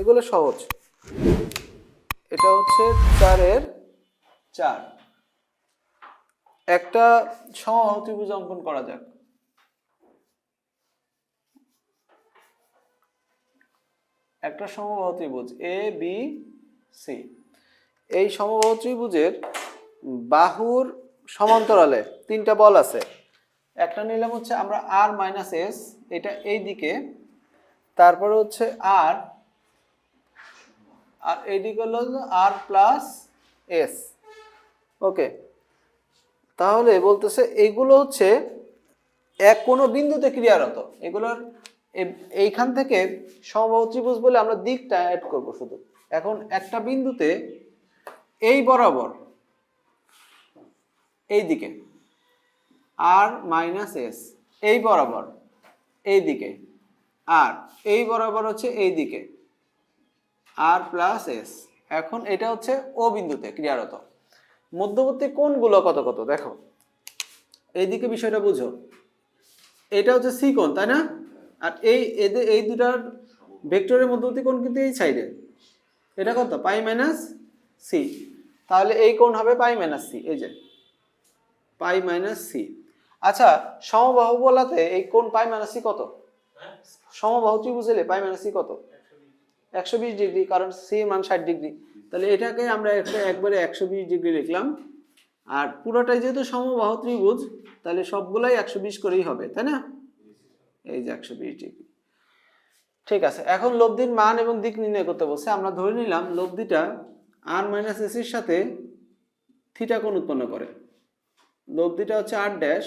এগুলো সহজ। এটা হচ্ছে চারের চার। একটা সমবাহু ত্রিভুজ অঙ্কন করা যাক। একটা সমবাহু ত্রিভুজ এ বি সি এই সমবাহু ত্রিভুজের বাহুর সমান্তরালে তিনটা বল আছে। একটা নিলাম হচ্ছে আমরা আর মাইনাস এস এটা এই দিকে তারপরে হচ্ছে আর আর এইদিকে হলো আর প্লাস এস ওকে তাহলে বলতেছে এইগুলো হচ্ছে এক কোনো বিন্দুতে ক্রিয়ারত। এগুলোর এইখান থেকে সমবাহু ত্রিভুজ বলে আমরা দিকটা অ্যাড করব শুধু। এখন একটা বিন্দুতে এই বরাবর এই দিকে আর মাইনাস এস এই বরাবর এই দিকে। আর এই বরাবর হচ্ছে এই দিকে। আর প্লাস এস এখন এটা হচ্ছে ও বিন্দুতে ক্রিয়ারত। মধ্যবর্তী কোণগুলো কত কত? দেখো। এইদিকে বিষয়টা বুঝো। এটা হচ্ছে সি কোণ তাই না? আর এই এদের এই দুটার ভেক্টরের মধ্যবর্তী কোণ কিন্তু এই সাইডে এটা কত? পাই মাইনাস সি তাহলে এই কোণ হবে পাই মাইনাস সি এই যে। পাই মাইনাস সি আচ্ছা সমবাহু বলাতে এই কোণ পাই মাইনাস সি কত? সমবাহু ত্রিভুজ হলে পাই মাইনাস সি কত? একশো বিশ ডিগ্রি, কারণ সি মান ষাট ডিগ্রি। তাহলে এটাকে আমরা একবারে একশো বিশ ডিগ্রি লিখলাম। আর পুরোটাই যেহেতু সমবাহু ত্রিভুজ, তাহলে সবগুলাই একশো বিশ করেই হবে, তাই না? এই যে একশো বিশ ডিগ্রি। ঠিক আছে, এখন লব্ধির মান এবং দিক নির্ণয় করতে বলছে। আমরা ধরে নিলাম লব্ধিটা আর মাইনাস এসির সাথে থিটা কোণ উৎপন্ন করে। লব্ধিটা হচ্ছে আর ড্যাশ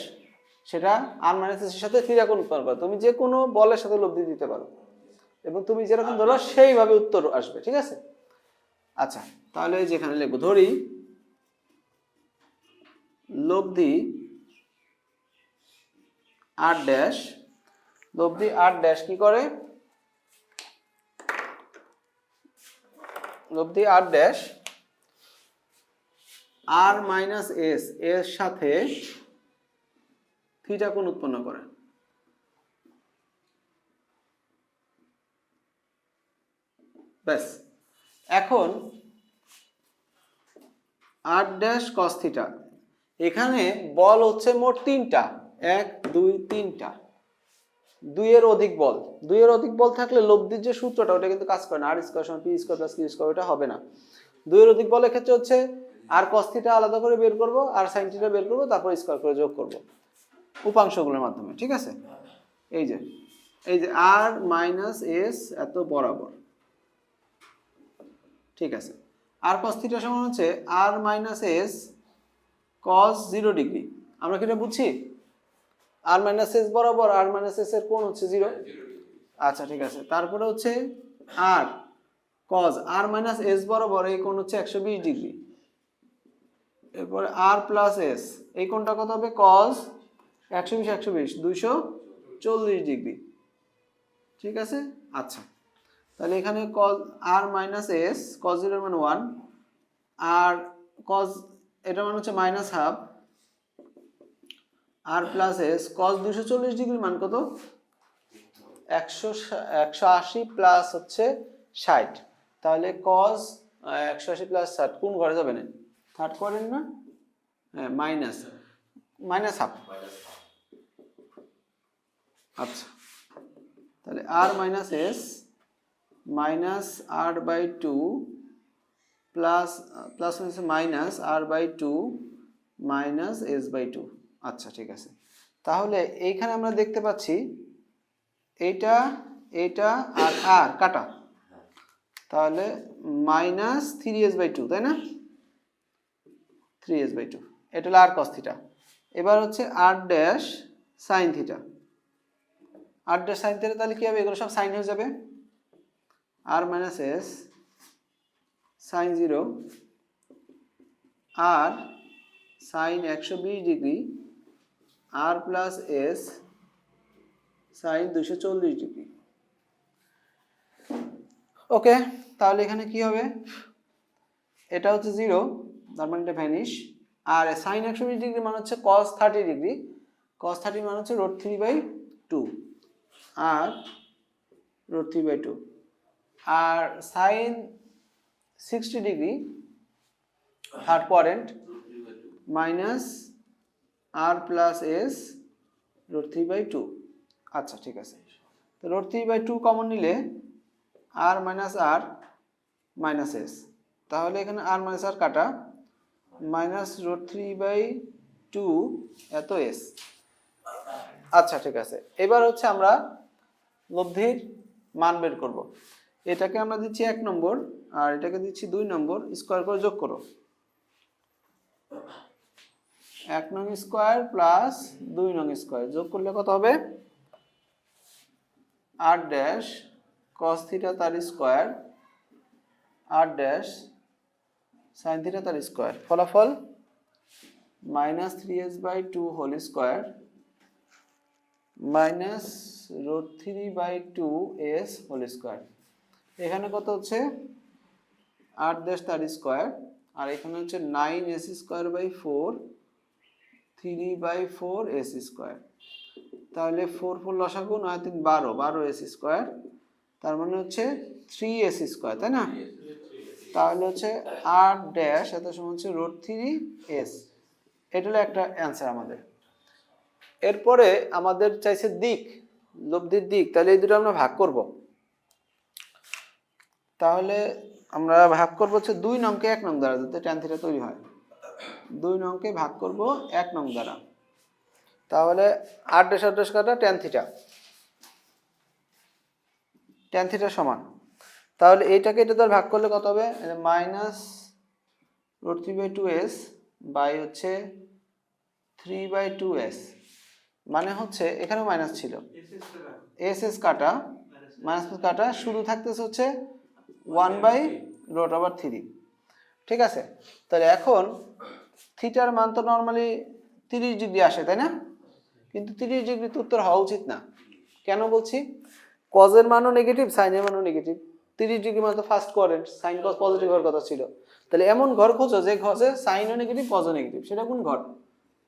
সেটা আর মাইনাস এসির সাথে থিটা কোণ উৎপন্ন করে। তুমি যে কোনো বলের সাথে লব্ধি দিতে পারো। এবং তুমি যেরকম ধরো, সেইভাবে উত্তর আসবে, ঠিক আছে? আচ্ছা তাহলে যেখানে লিখব, ধরি লব্ধি আট ড্যাশ লব্ধি আট ড্যাশ কি করে? লব্ধি আট ড্যাশ, আর মাইনাস এস, এর সাথে থিটা কোণ উৎপন্ন করে। ব্যাস। এখন আর ড্যাশ কস থিটা এখানে বল হচ্ছে মোট তিনটা। এক, দুই, তিনটা। দুইয়ের অধিক বল। দুইয়ের অধিক বল থাকলে লব্ধির যে সূত্রটা, ওটা কিন্তু কাজ করে না। আর স্কোয়ার সমান P square plus Q square ওটা হবে না। দুইয়ের অধিক বলের ক্ষেত্রে হচ্ছে আর কস থিটা আলাদা করে বের করব আর সাইন থিটা বের করব, তারপর স্কোয়ার করে যোগ করব। উপাংশগুলোর মাধ্যমে, ঠিক আছে? এই যে এই যে আর মাইনাস এস এত বরাবর। ঠিক আছে। আর কস থিটা সমান হচ্ছে R minus S cos zero degree আমরা কি এটা বুঝছি? আর মাইনাস এস বরাবর আর মাইনাস এস এর কোণ হচ্ছে জিরো আচ্ছা ঠিক আছে। তারপরে হচ্ছে R cos R minus S বরাবর এই কোণ হচ্ছে একশো বিশ ডিগ্রি এরপরে আর প্লাস এস এই কোণটা কত হবে? কজ একশো বিশ একশো বিশ দুইশো চল্লিশ ডিগ্রি ঠিক আছে? আচ্ছা। তাহলে এখানে cos R minus S cos জিরোর মানে ওয়ান আর কজ এটা মানে হচ্ছে minus half R plus S cos দুশো চল্লিশ ডিগ্রি মান কত? একশো একশো আশি প্লাস হচ্ছে ষাট। তাহলে কজ একশো আশি প্লাস ষাট, কোন ঘরে যাবে না? থার্ড করেন না? হ্যাঁ মাইনাস মাইনাস হাফ আচ্ছা। তাহলে R minus S minus R by two plus plus হচ্ছে minus R by two minus S by two. আচ্ছা ঠিক আছে। তাহলে এইখানে আমরা দেখতে পাচ্ছি এইটা এইটা আর আর, কাটা। তাহলে minus three S by two, তাই না? Three S by two. এটা হলো আর কস থিটা এবার হচ্ছে R dash sine theta R dash sine theta তাহলে কি হবে? এগুলো সব সাইন হয়ে যাবে। R minus S sine zero R sine একশো বিশ degree R plus S sine দুশো চল্লিশ ডিগ্রি ওকে তাহলে এখানে কি হবে? এটা হচ্ছে জিরো তার মানে এটা ভ্যানিশ আর সাইন একশো বিশ ডিগ্রি মানে হচ্ছে cos thirty degree cos thirty মানে হচ্ছে root three by two R root three by two R sine sixty degree third quadrant, minus R plus S root three by two. আচ্ছা ঠিক আছে। তো root three by two common নিলে R minus R, minus S. তাহলে এখানে আর minus আর কাটা, minus root three by two এত S. আচ্ছা ঠিক আছে। এবার হচ্ছে আমরা লব্ধির মান বের করব। এটাকে আমরা দিচ্ছি এক নম্বর, আর এটাকে দিচ্ছি দুই নম্বর, স্কোয়ার করে যোগ করো। এক নং স্কোয়ার প্লাস দুই নং স্কোয়ার, যোগ করলে কত হবে? আট ড্যাশ কস থিটা তার স্কোয়ার, আট ড্যাশ সাইন থিটা তার স্কোয়ার। ফলাফল? Minus three S by two whole square, minus root three by two S whole square. এখানে কত হচ্ছে? আট ড্যাশ তার স্কোয়ার আর এখানে হচ্ছে nine S square by four three by four S square তাহলে ফোর ফোর লসাগু, নয় তিন বারো বারো এস স্কোয়ার তার মানে হচ্ছে থ্রি এস স্কোয়ার তাই না? তাহলে হচ্ছে আট ড্যাশ এত সময় হচ্ছে রোড থ্রি এস এটা হলো একটা অ্যান্সার আমাদের। এরপরে আমাদের চাইছে দিক, লব্ধির দিক, তাহলে এই দুটো আমরা ভাগ করব। তাহলে আমরা ভাগ করব হচ্ছে দুই নংকে এক নং দ্বারা যাতে ট্যান থিটা তৈরি হয়। দুই নংকে ভাগ করব এক নং দ্বারা। তাহলে আট ডেস আট ডেস কাটা ট্যান থিটা ট্যান থিটা সমান। তাহলে এইটাকে এটা দ্বারা ভাগ করলে কত হবে? Minus root three by two S by হচ্ছে থ্রি বাই টু এস মানে হচ্ছে এখানেও মাইনাস ছিল। এস এস কাটা। মাইনাস কাটা। শুরু থাকতেছে হচ্ছে one by root over three ঠিক আছে? তাহলে এখন থিটার মান তো নর্মালি তিরিশ ডিগ্রি আসে, তাই না? কিন্তু তিরিশ ডিগ্রি তো উত্তর হওয়া উচিত না। কেন বলছি? কজের মানও নেগেটিভ সাইনের মানও নেগেটিভ তিরিশ ডিগ্রি মানে তো first quadrant sine cos positive হওয়ার কথা ছিল। তাহলে এমন ঘর খোঁজো যে ঘরে সাইনও নেগেটিভ কজও নেগেটিভ সেটা কোন ঘর?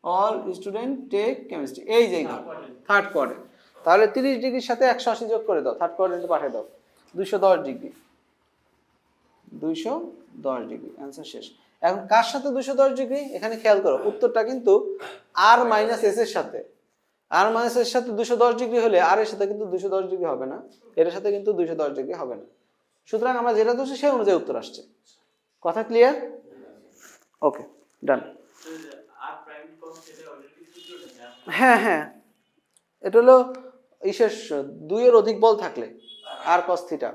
অল স্টুডেন্ট টেক কেমিস্ট্রি এই যে ঘর থার্ড কোয়ারেন্ট তাহলে তিরিশ ডিগ্রির সাথে একশো আশি যোগ করে দাও থার্ড কোয়ারেন্টে পাঠিয়ে দাও। দুশো দশ ডিগ্রি। দুইশো দশ ডিগ্রি। অ্যান্সার শেষ। এখন কার সাথে দুশো দশ ডিগ্রি? এখানে খেয়াল করো, উত্তরটা কিন্তু আর মাইনাস এর সাথে। আর মাইনাস এর সাথে দুশো দশ ডিগ্রি হলে আর এর সাথে কিন্তু দুশো দশ ডিগ্রি হবে না এটার সাথে কিন্তু দুশো দশ ডিগ্রি হবে না। সুতরাং আমরা যেটা ধরছি সেই অনুযায়ী উত্তর আসছে। কথা ক্লিয়ার ওকে ডান হ্যাঁ হ্যাঁ। এটা হলো ইসের দুইয়ের অধিক বল থাকলে আর কস থিটা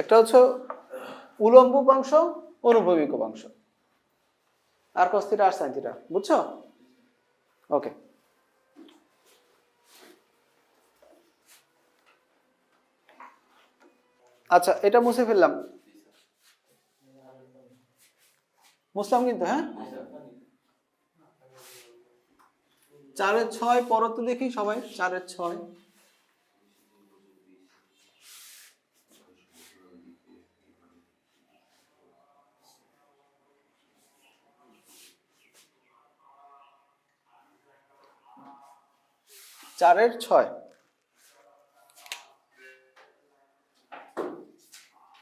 একটা হচ্ছে উলম্ব উপাংশ অনুভূমিক উপাংশ R cos theta, R sine theta, বুঝছ? ওকে আচ্ছা এটা মুছে ফেললাম। মুসলাম কিন্তু হ্যাঁ? চারের ছয় পরত দেখি সবাই, চারের ছয়। চারের ছয়।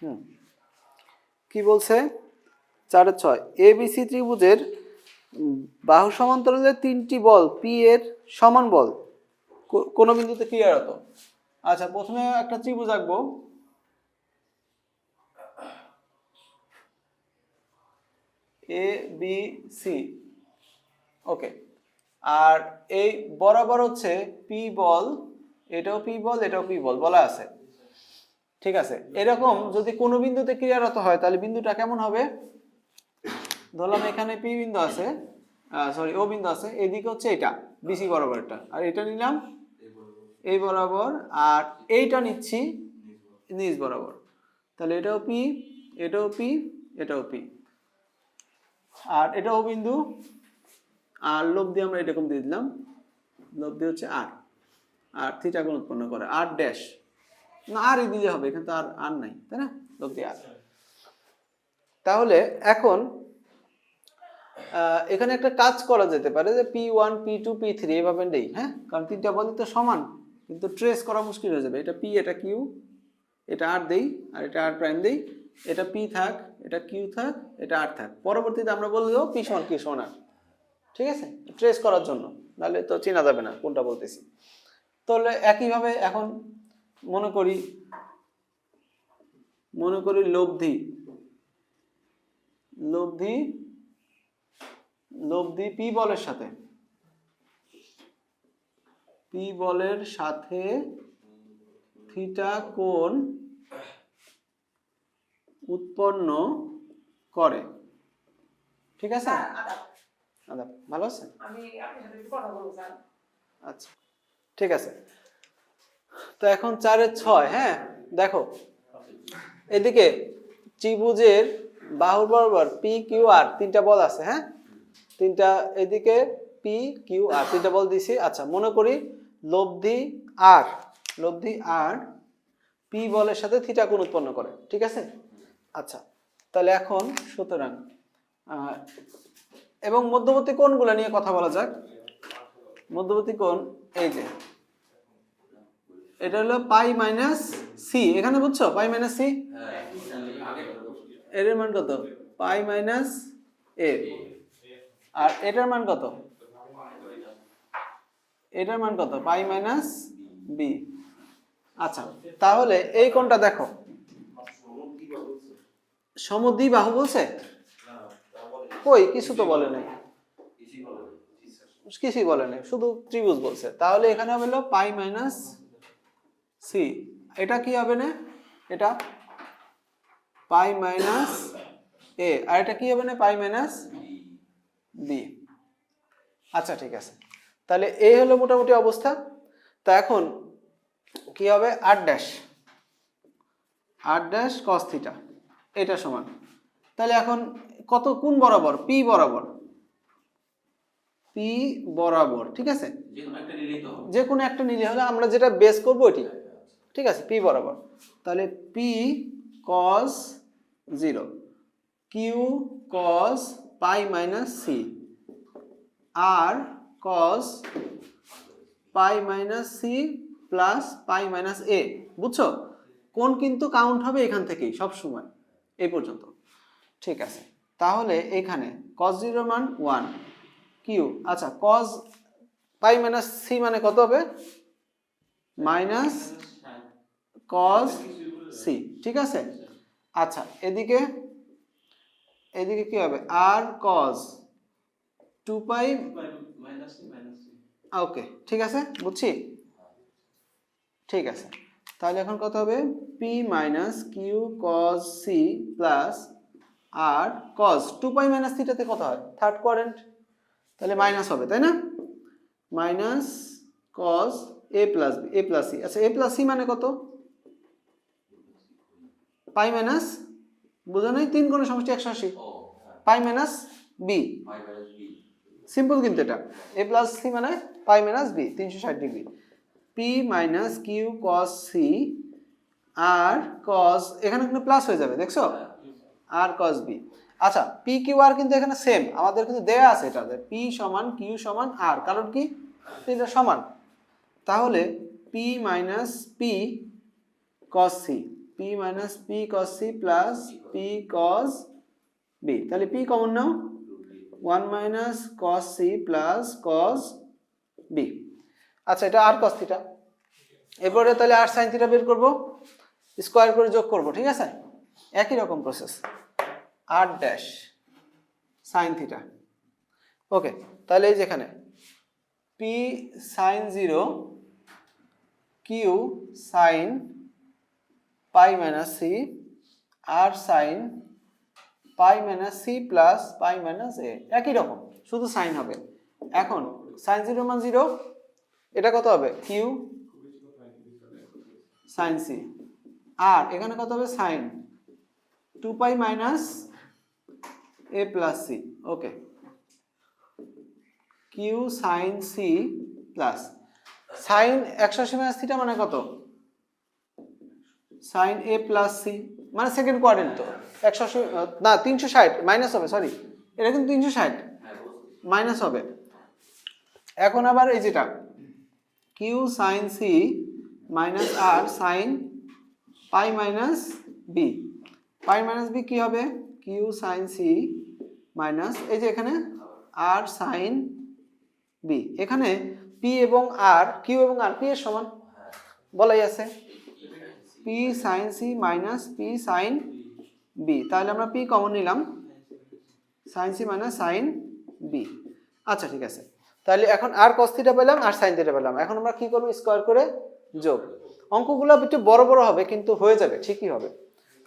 হুম। কি বলছে? চারের ছয়। এ, বি, সি ত্রিভুজের বাহু সমান্তরালে তিনটি বল পি এর সমান বল। কোনো বিন্দুতে ক্লিয়ার হতো। আচ্ছা প্রথমে একটা ত্রিভুজ আঁকবো। এ, বি, সি। ওকে। আর এই বরাবর হচ্ছে পি বল, এটাও পি বল, এটাও পি বল, বলা আছে। ঠিক আছে? এরকম যদি কোনো বিন্দুতে ক্রিয়ারত হয়, তাহলে বিন্দুটা কেমন হবে? ধরলাম এখানে পি বিন্দু আছে সরি ও বিন্দু আছে, এদিকে হচ্ছে এটা বিসি বরাবরটা। আর এটা নিলাম এই বরাবর, আর এইটা নিচ্ছি নিচ বরাবর। তাহলে এটাও পি এটাও পি এটাও পি আর এটাও বিন্দু আর লোভ দিয়ে আমরা এরকম দিয়ে দিলাম। লোভ দিয়ে হচ্ছে আর। আর থিটা কোণ উৎপন্ন করে। আর ড্যাশ না, আর দিলে হবে, এখানে তো আর আর নাই, তাই না? লোভ দিয়ে আর। তাহলে এখন এখানে একটা কাজ করা যেতে পারে যে P one P two P three এভাবে নেই হ্যাঁ? কারণ তিনটা বলই তো সমান, কিন্তু ট্রেস করা মুশকিল হয়ে যাবে। এটা পি এটা কিউ এটা আর দেই, আর এটা আর প্রাইম দেই। এটা পি থাক, এটা কিউ থাক, এটা আর থাক। পরবর্তীতে আমরা বলব পি সমান কিউ সমান আর ঠিক আছে? ট্রেস করার জন্য। নাহলে তো চেনা যাবে না কোনটা বলতেছি। তাহলে একইভাবে এখন মনে করি মনে করি লব্ধি। লব্ধি লব্ধি পি বলের সাথে। পি বলের সাথে থিটা কোণ উৎপন্ন করে। ঠিক আছে? স্যার আদাব ভালো আছে আমি আপনার সাথে একটু কথা বলব স্যার। আচ্ছা ঠিক আছে। তো এখন চারের ছয় হ্যাঁ? দেখো এদিকে ত্রিভুজের বাহু বরাবর পি কিউ আর তিনটা বল আছে হ্যাঁ? তিনটা এদিকে পি কিউ আর তিনটা বল দিছি আচ্ছা মনে করি লব্ধি আর লব্ধি আর পি বলের সাথে থিটা কোণ উৎপন্ন করে ঠিক আছে? আচ্ছা তাহলে এখন সুতরাং এবং মধ্যবর্তী কোণগুলো নিয়ে কথা বলা যাক। মধ্যবর্তী কোণ, এই যে। এটা হলো পাই মাইনাস সি এখানে বুঝছ? পাই মাইনাস সি এর মান কত? পাই মাইনাস এ আর এটার মান কত? এটার মান কত? পাই মাইনাস বি আচ্ছা তাহলে এই কোনটা দেখো। সমদ্বি বাহু বলছে? কই? কিছু তো বলে নাই। কিছুই বলে নাই শুধু ত্রিভুজ বলছে। তাহলে এখানে হবে হলো পাই মাইনাস সি এটা কি হবে না? এটা পাই মাইনাস এ আর এটা কি হবে না? পাই মাইনাস বি আচ্ছা ঠিক আছে। তাহলে এই হলো মোটামুটি অবস্থা। তা এখন কি হবে? আট ড্যাশ আট ড্যাশ কস থিটা এটা সমান। তাহলে এখন কত? কোন বরাবর? পি বরাবর। পি বরাবর ঠিক আছে? যে কোনো একটা নিলে হলে আমরা যেটা বেস করব এটি ঠিক আছে পি বরাবর। তাহলে P cos zero Q cos pi minus C R cos pi minus C plus pi minus A বুঝছ? কোন কিন্তু কাউন্ট হবে এখান থেকেই সব সময় এই পর্যন্ত। ঠিক আছে। তাহলে এখানে কস জিরো মান ওয়ান কিউ আচ্ছা কস পাই মাইনাস সি মানে কত হবে? মাইনাস কস সি ঠিক আছে? আচ্ছা এদিকে এদিকে কি হবে? আর কস টু পাই ওকে ঠিক আছে? বুঝছি? ঠিক আছে। তাহলে এখন কত হবে? P minus Q cos C plus R cos two pi minus থিটাতে কত হয়? থার্ড কোয়ারেন্ট তাহলে মাইনাস হবে তাই না? Minus cos A plus B A plus C আচ্ছা এ প্লাস সি মানে কত? পাই মাইনাস বুঝো নাই? তিন কোণের সমষ্টি একশো আশি। হ্যাঁ। Pi minus B pi minus B simple কিন্তু এটা। এ প্লাস সি মানে পাই মাইনাস বি তিনশো ষাট degree. P minus Q cos C R cos এখানে কিন্তু প্লাস হয়ে যাবে দেখছ? আর কস বি আচ্ছা পি কিউ আর কিন্তু এখানে সেম আমাদের কিন্তু দেয়া আছে এটা পি সমান কিউ সমান আর কারণ কি? এটা সমান। তাহলে P minus P cos C P minus P cos C plus P cos B তাহলে পি কমন নাও? One minus cos C plus cos B আচ্ছা এটা আর কস থিটা এরপরে তাহলে আর সাইন থিটা বের করব স্কোয়ার করে যোগ করব, ঠিক আছে? একই রকম process R dash sine theta okay তাহলে এই যেখানে P sine zero Q sine pi minus C R sine pi minus C plus pi minus A একই রকম, শুধু সাইন হবে। এখন সাইন জিরো মান জিরো এটা কত হবে? কিউ সাইন সি আর এখানে কত হবে? Sine two pi minus A plus C okay Q sine C plus sine একশো আশি মাইনাস থিটা মানে কত? সাইন এ প্লাস সি মানে সেকেন্ড কোয়ারেন্ট তো। একশো আশি না, তিনশো ষাট মাইনাস হবে সরি এটা কিন্তু তিনশো ষাট। মাইনাস হবে। এখন আবার এই যেটা। Q sine C minus R sine pi minus B pi minus B কী হবে? কিউ সাইন সি মাইনাস, এই যে এখানে আর সাইন বি এখানে পি এবং আর কিউ এবং আর পি এর সমান। বলাই আছে। P sine C minus P sine B তাহলে আমরা পি কমন নিলাম। Sine C minus sine B আচ্ছা ঠিক আছে। তাহলে এখন আর কস থিটা পেলাম আর সাইন থিটা পেলাম। এখন আমরা কি করব? স্কোয়ার করে যোগ। অঙ্কগুলো একটু বড় বড় হবে, কিন্তু হয়ে যাবে, ঠিকই হবে।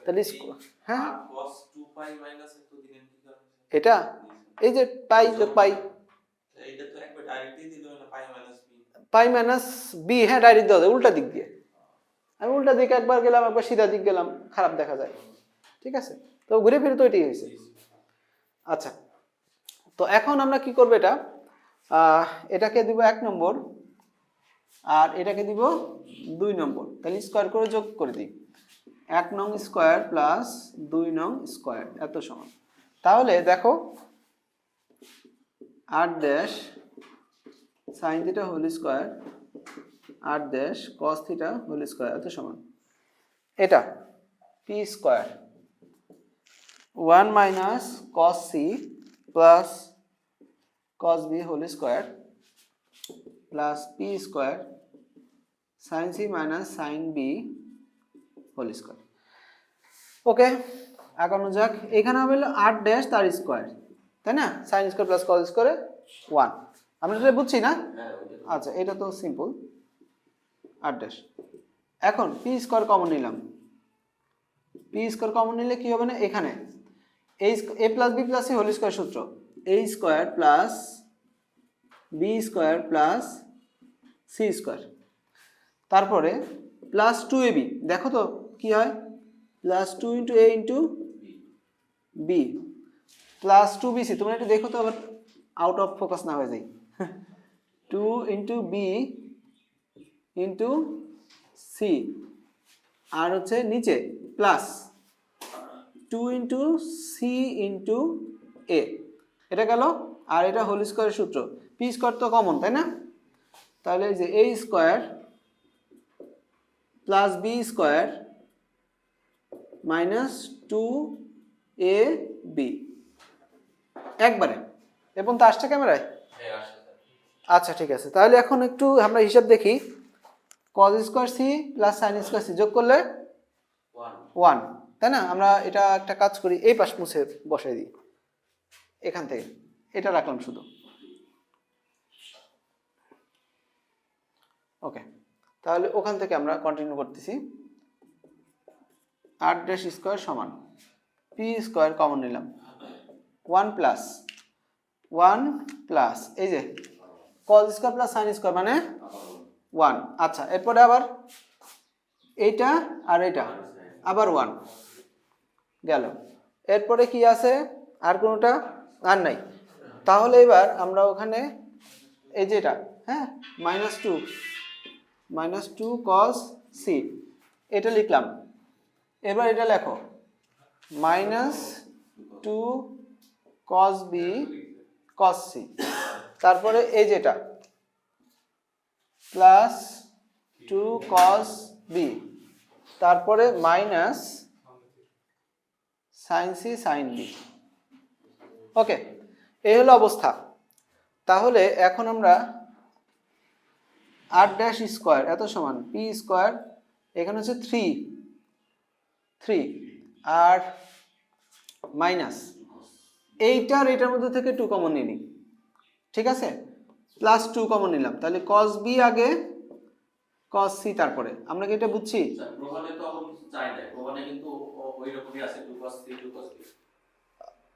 তাহলে হ্যাঁ? আর cos 2 মাইনাস এত দিলেন কি কারণে? এটা? এই যে পাই যোগ পাই পাই মাইনাস বি হ্যাঁ ডাইরেক্ট দেওয়া যায় উল্টা দিক দিয়ে। আমি উল্টা দিকে একবার গেলাম একবার সিধা দিক গেলাম খারাপ দেখা যায়। ঠিক আছে? তো ঘুরে ফিরে তো এটাই হয়েছে। আচ্ছা তো এখন আমরা কি করব এটা? এটাকে দিব এক নম্বর আর এটাকে দিব দুই নম্বর। তাহলে স্কোয়ার করে যোগ করে দিই। এক নং স্কোয়ার প্লাস দুই নং স্কোয়ার, এত সমান। তাহলে দেখো, আট dash sine theta whole square, আট dash cos theta whole square, এত সমান। এটা P square, one minus cos C plus cos B whole square plus P square sine C minus sine B whole square. Okay আগানো যাক। এখানে হবে আট dash তার স্কোয়ার তাই না? সাইন স্কোয়ার প্লাস কস স্কোয়ারে ওয়ান আমি এটা বুঝছি না? হ্যাঁ আচ্ছা এটা তো সিম্পল আট ড্যাশ এখন পি স্কোয়ার কমন নিলাম। পি স্কোয়ার কমন নিলে কি হবে না? এখানে। এই A plus B plus C whole square সূত্র। A square plus B square plus C square তারপরে প্লাস টু এ বি দেখো তো কি হয়? Plus two into A into B plus two B C তোমরা একটু দেখো তো, আবার আউট অফ ফোকাস না হয়ে যায়। Two into B into C আর হচ্ছে নিচে plus two into C into A এটা গেল, আর এটা হোল স্কোয়ারের সূত্র। পি স্কোয়ার তো কমন তাই না? তাহলে যে A square plus B square minus two A B. একবারে। এবং তো আসছে ক্যামেরায়? হ্যাঁ আচ্ছা ঠিক আছে। তাহলে এখন একটু আমরা হিসাব দেখি। Cos square C plus sine square C যোগ করলে ওয়ান ওয়ান তাই না? আমরা এটা একটা কাজ করি এই পাশ মুছে বসাই দিই। এখান থেকে। এটা রাখলাম শুধু। ওকে তাহলে ওখান থেকে আমরা কন্টিনিউ করতেছি। আট ড্যাশ স্কোয়ার সমান। পি স্কোয়ার কমন নিলাম। ওয়ান প্লাস ওয়ান প্লাস এই যে cos square plus sine square মানে ওয়ান আচ্ছা এরপরে আবার এইটা আর এটা আবার ওয়ান গেল। এরপরে কি আছে? আর কোনোটা? আর নাই। তাহলে এবার আমরা ওখানে এই যেটা হ্যাঁ minus two minus two cos C এটা লিখলাম। এবার এটা লেখো। Minus two cos B cos C. তারপরে এই যেটা? Plus two cos B. তারপরে minus sine C, sine B. Okay, এই হলো অবস্থা। তাহলে এখন আমরা আট ড্যাশ স্কোয়ার, এত সমান, পি স্কোয়ার, এখানে হচ্ছে থ্রি। থ্রি আর মাইনাস এইটার এটার মধ্যে থেকে টু কমন নিই ঠিক আছে? প্লাস টু কমন নিলাম। তাহলে কস বি আগে কস সি তারপরে। আমরা কি এটা বুঝছি?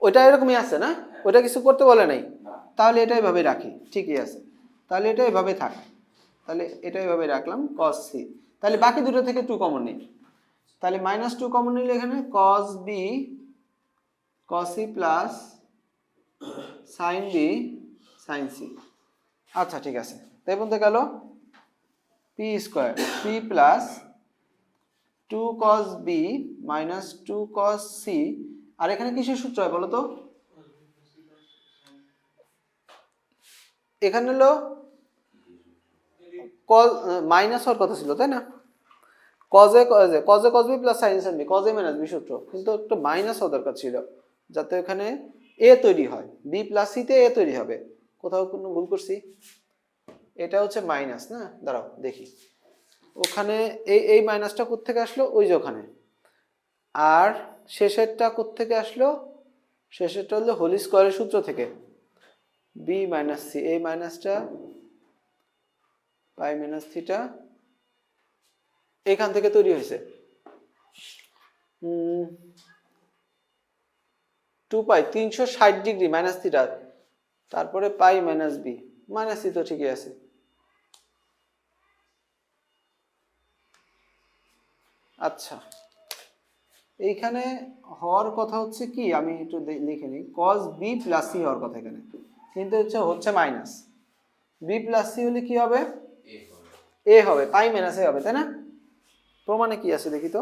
ওইটা এরকমই আছে না? ওইটা কিছু করতে বলে নাই। তাহলে এটা এভাবে রাখি। ঠিকই আছে। তাহলে এটা এভাবে থাক। তাহলে এটা এভাবে রাখলাম কস সি তাহলে বাকি দুটো থেকে টু কমন নেই। তাহলে মাইনাস টু কমন নিলে এখানে cos B cos plus sine B sine C আচ্ছা ঠিক আছে। তাই বলতে গেল P square P plus two cos B minus two cos C আর এখানে কিসের সূত্র হয় বলো তো? এখানে হলো কল মাইনাস হওয়ার কথা ছিল, তাই না? কজে কজে কজে cos B plus sine sine B কজে minus B সূত্র। কিন্তু একটু মাইনাস হওয়া দরকার ছিল, যাতে এখানে এ তৈরি হয় বি প্লাস সিতে এ তৈরি হবে। কোথাও কোনো ভুল করছি? এটা হচ্ছে মাইনাস না? দাঁড়াও, দেখি। ওখানে এই এই মাইনাসটা কোত্থেকে আসলো? ওই যে ওখানে। আর শেষেরটা কোত্থেকে আসলো? শেষেরটা হলো হোলি স্কোয়ারের সূত্র থেকে। বি মাইনাস সি এই মাইনাসটা পাই মাইনাস থিটা এখান থেকে তৈরি হয়েছে। টু পাই তিনশো ষাট ডিগ্রি মাইনাস থিটা তারপরে pi minus B minus C তো ঠিকই আছে। আচ্ছা এইখানে হওয়ার কথা হচ্ছে কি? আমি একটু লিখে নিই। কজ বি প্লাস সি হওয়ার কথা এখানে। কিন্তু হচ্ছে হচ্ছে মাইনাস বি প্লাস সি হলে কি হবে? এ হবে। এ হবে পাই মাইনাস এ হবে তাই না? প্রমাণে কি আছে দেখি তো?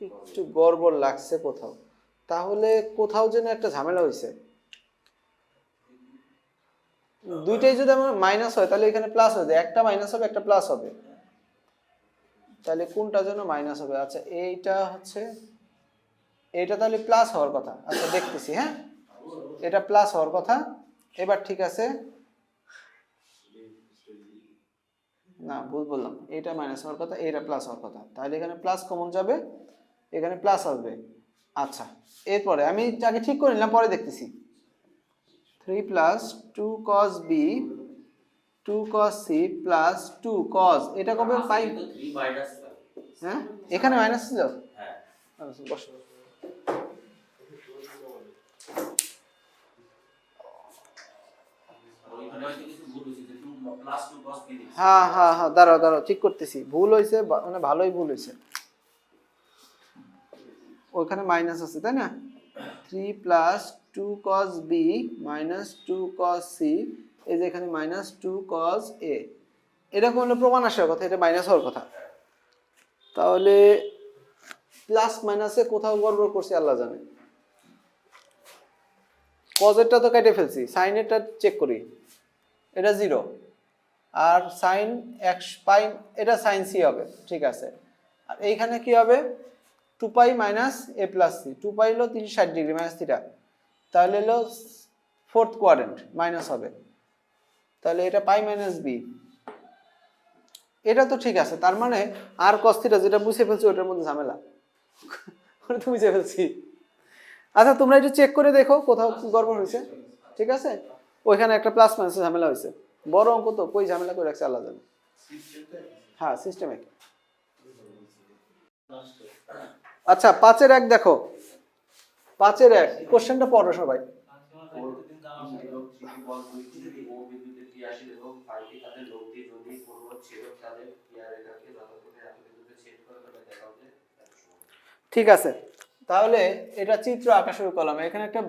একটু গড়বড় লাগছে কোথাও। তাহলে কোথাও যেন একটা ঝামেলা হয়েছে দুইটাই যদি আমার মাইনাস হয় তাহলে এখানে প্লাস হবে একটা মাইনাস হবে একটা প্লাস হবে। তাহলে কোনটা যেন মাইনাস হবে? আচ্ছা এইটা হচ্ছে এইটা তাহলে প্লাস হওয়ার কথা। আচ্ছা দেখতেছি হ্যাঁ? এটা প্লাস হওয়ার কথা। এবার ঠিক আছে না ভুল বললাম। এটা মাইনাস হওয়ার কথা এটা প্লাস হওয়ার কথা। তাহলে এখানে প্লাস কমন যাবে এখানে প্লাস আসবে। আচ্ছা এরপরে আমি আগে ঠিক করে নিলাম পরে দেখতেছি। Three plus two cos B two cos C plus two cos এটা কবে? পাই থ্রি মাইনাস হ্যাঁ? এখানে মাইনাস ছিল বসো। হ্যাঁ হ্যাঁ হ্যাঁ দাঁড়াও দাঁড়াও, ঠিক করতেছি। ভুল হয়েছে মানে ভালোই ভুল হয়েছে। ওইখানে মাইনাস আছে, তাই না? Three plus two cos B minus two cos C এই যে এখানে মাইনাস টু কস এ এরকম হলে প্রমাণ আসার কথা, এটা মাইনাস হওয়ার কথা। তাহলে প্লাস মাইনাসে কোথাও গড়বড় করছি, আল্লাহ জানে। কজেরটা তো কেটে ফেলছি সাইনেরটা চেক করি। এটা জিরো আর সাইন এক্স পাই এটা সাইন সি হবে, ঠিক আছে। আর এইখানে কি হবে? Two pi minus A plus C two pi হলো তিরিশ ষাট ডিগ্রি মাইনাস থিটা তাহলে হলো ফোর্থ কোয়ারেন্ট মাইনাস হবে। তাহলে এটা পাই মাইনাস বি এটা তো ঠিক আছে, তার মানে আর কস্তিটা যেটা বুঝে ফেলছি ওটার মধ্যে ঝামেলা। ওটা তো বুঝে ফেলছি। আচ্ছা তোমরা একটু চেক করে দেখো কোথাও গড়বড় হয়েছে, ঠিক আছে? ওইখানে একটা প্লাস মাইনাসের ঝামেলা হয়েছে। বড় অঙ্ক তো, কই ঝামেলা করে রাখছে, আল্লাহ জানে। হ্যাঁ সিস্টেমে আচ্ছা পাঁচের এক দেখো। পাঁচের এক। কোশ্চেনটা পড়ো সবাই। ঠিক আছে। তাহলে এটা চিত্র আঁকা শুরু করলাম। এখানে একটা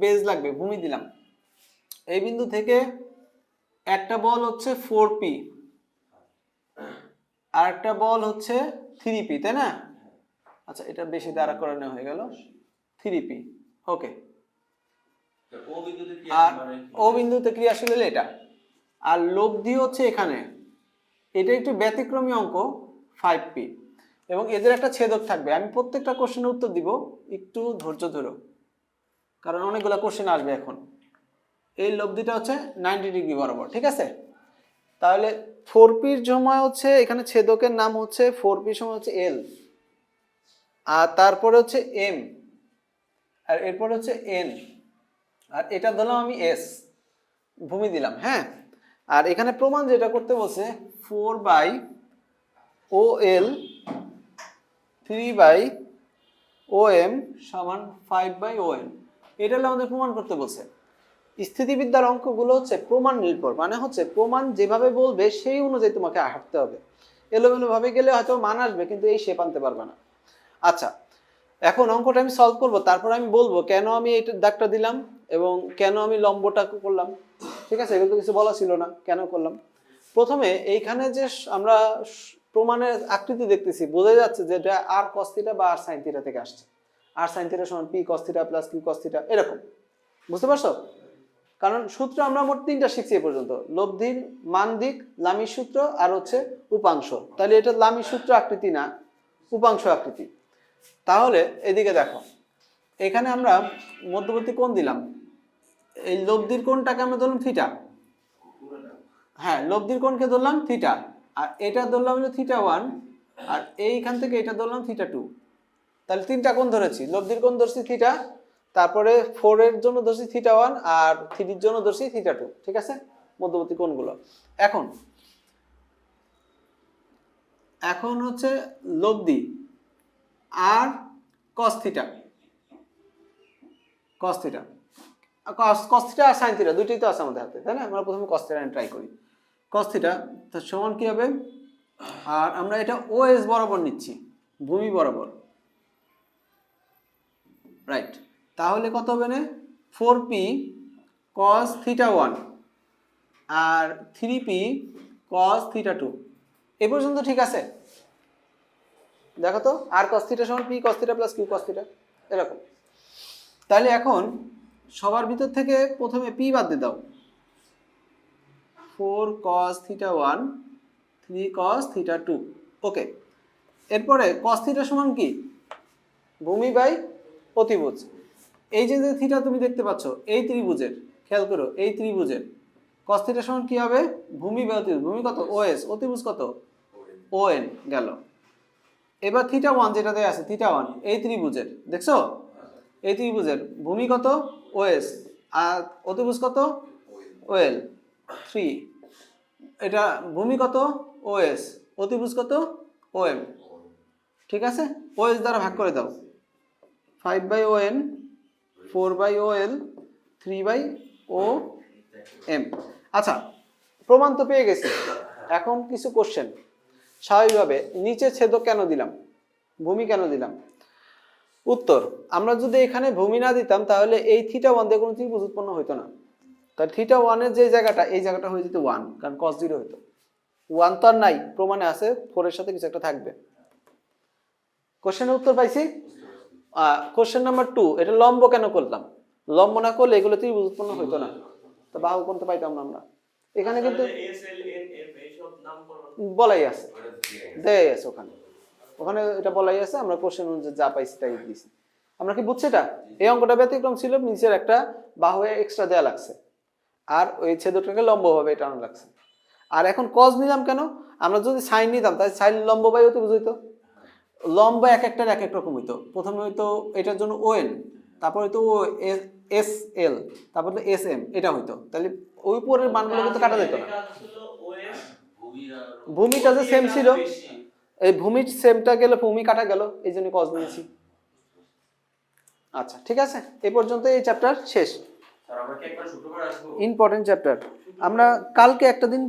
বেজ লাগবে, ভূমি দিলাম। এই বিন্দু থেকে একটা বল হচ্ছে ফোর পি আর একটা বল হচ্ছে থ্রি পি তাই না? আচ্ছা এটা বেশি দ্বারা করানো হয়ে গেল। থ্রি পি ওকে আর ও বিন্দুতে ক্রিয়াশীল হলে এটা। আর লব্ধি হচ্ছে এখানে। এটা একটু ব্যতিক্রমী অঙ্ক ফাইভ পি এবং এদের একটা ছেদক থাকবে। আমি প্রত্যেকটা কোশ্চেনের উত্তর দিব। একটু ধৈর্য ধরো। কারণ অনেকগুলো কোশ্চেন আসবে এখন। এই লব্ধিটা হচ্ছে নাইনটি ডিগ্রি বরাবর, ঠিক আছে? তাহলে ফোর পির সময় হচ্ছে, এখানে ছেদকের নাম হচ্ছে ফোর পির সময় হচ্ছে এল আর তারপরে হচ্ছে এম আর এরপরে হচ্ছে এন আর এটা দিলাম আমি এস ভূমি দিলাম হ্যাঁ? আর এখানে প্রমাণ যেটা করতে বলছে four by O L three by O M সমান ফাইভ বাই ও এম এটা হলো আমাদের প্রমাণ করতে বলছে। স্থিতিবিদ্যার অঙ্কগুলো হচ্ছে প্রমাণ নির্ভর মানে হচ্ছে প্রমাণ যেভাবে বলবে সেই অনুযায়ী তোমাকে হাঁটতে হবে। এলোমেলো ভাবে গেলে হয়তো মান আসবে, কিন্তু এই শেপ আনতে পারবে না। আচ্ছা এখন অঙ্কটা আমি সলভ করব, তারপর আমি বলব কেন আমি এই দাগটা দিলাম এবং কেন আমি লম্বটা করলাম। ঠিক আছে? এগুলো কিছু বলা ছিল না, কেন করলাম? প্রথমে এইখানে যে আমরা প্রমাণের আকৃতি দেখতেছি, বোঝা যাচ্ছে যে এটা আর কস্তিটা বা আর সাইন থিটা থেকে আসছে। আর সাইন থিটা সমান P cos theta plus Q cos theta এরকম। বুঝতে পারছ? কারণ সূত্র আমরা মোট তিনটা শিখছি এ পর্যন্ত। লব্ধির মান দিক লামির সূত্র আর হচ্ছে উপাংশ। তাহলে এটা লামি সূত্র আকৃতি না, উপাংশ আকৃতি। তাহলে এদিকে দেখো, এখানে আমরা মধ্যবর্তী কোণ দিলাম। এই লব্ধির কোণটাকে আমরা ধরলাম থিটা। হ্যাঁ লব্ধির কোণকে ধরলাম থিটা। আর এটা ধরলাম হলো থিটা ওয়ান, আর এইখান থেকে এটা ধরলাম থিটা টু। তাহলে তিনটা কোণ ধরেছি লব্ধির কোণ ধরছি থিটা তারপরে ফোর এর জন্য ধরছি থিটা ওয়ান আর থ্রির জন্য ধরছি থিটা টু ঠিক আছে? মধ্যবর্তী কোণগুলো। এখন এখন হচ্ছে লব্ধি R cos theta cos theta cos আর সাইন থিটা দুইটাই তো আছে আমাদের হাতে, তাই না? আমরা প্রথমে কস থিটা ট্রাই করি। কস থিটা তার সমান কি হবে? আর আমরা এটা ও এস বরাবর নিচ্ছি, ভূমি বরাবর। রাইট তাহলে কত হবে না? Four P cos theta one আর three P cos theta two এ পর্যন্ত ঠিক আছে? দেখো তো আর কস থিটা সমান P cos theta plus Q cos theta এরকম। তাহলে এখন সবার ভিতর থেকে প্রথমে পি বাদ দিয়ে দাও। Four cos theta one three cos theta two okay এরপরে কস থিটা সমান কি? ভূমি বাই অতিভুজ। এই যে যে থিটা তুমি দেখতে পাচ্ছ, এই ত্রিভুজের, খেয়াল করো, এই ত্রিভুজের কস সমান কি হবে? ভূমি বাই অতিভুজ, ভূমি কত? ওএস অতিভুজ কত? ও এন গেল। এবার থিটা ওয়ান যেটাতে আছে থিটা ওয়ান এই ত্রিভুজের, দেখছ? এই ত্রিভুজের, ভূমি কত? ওএস আর অতিভুজ কত? ওয়েল থ্রি এটা ভূমি কত? ওএস অতিভুজ কত? ওএম ঠিক আছে? ওএস দ্বারা ভাগ করে দাও। Five by O N four by O L, three by O M. আচ্ছা প্রমাণ তো পেয়ে গেছি। এখন কিছু কোশ্চেন স্বাভাবিকভাবে নিচে ছেদক কেন দিলাম? ভূমি কেন দিলাম? উত্তর, আমরা যদি এখানে ভূমি না দিতাম, তাহলে এই থিটা ওয়ান দিয়ে কোনো ত্রিভুজ উৎপন্ন হতো না। তার থিটা ওয়ানের যে জায়গাটা, এই জায়গাটা হয়ে যেত ওয়ান কারণ কস জিরো হতো ওয়ান তো আর নাই, প্রমাণে আছে ফোরের সাথে কিছু একটা থাকবে। কোশ্চেনের উত্তর পাইছি? কোশ্চেন নাম্বার টু এটা লম্ব কেন করলাম? লম্ব না করলে এগুলো ত্রিভুজ উৎপন্ন হইতো না। তো বাহু করতে পাইতাম না আমরা। এখানে কিন্তু এইসব নামকরণ বলাই আছে। দেয় আছে। ওখানে। ওখানে এটা বলাই আছে আমরা কোশ্চেন অনুযায়ী যা পাইছি তাই দিয়েছি আমরা কি বুঝছি এটা? এই অঙ্কটা ব্যতিক্রম ছিল নিচের একটা বাহু এক্সট্রা দেয়া লাগছে। আর ওই ছেদটাকে লম্বভাবে এটা আনা লাগছে। আর এখন কজ নিলাম কেন? আমরা যদি সাইন নিতাম তাহলে সাইন লম্ব বাই অতি বুঝইতো লম্ব এক একটার এক এক রকম হইতো। প্রথমে হইতো এটার জন্য ও এন তারপর হইতো ও এস এল তারপর তো এস এম এটা হইতো। তাহলে ওই উপরের মানগুলো কিন্তু কাটা যেত না। ভূমিটা যে সেম ছিল এই ভূমির সেমটা গেল ভূমি কাটা গেল এই জন্য কজ নিয়েছি। আচ্ছা ঠিক আছে? এ পর্যন্ত এই চ্যাপ্টার শেষ। ইম্পর্টেন্ট চ্যাপ্টার আমরা কালকে একটা দিন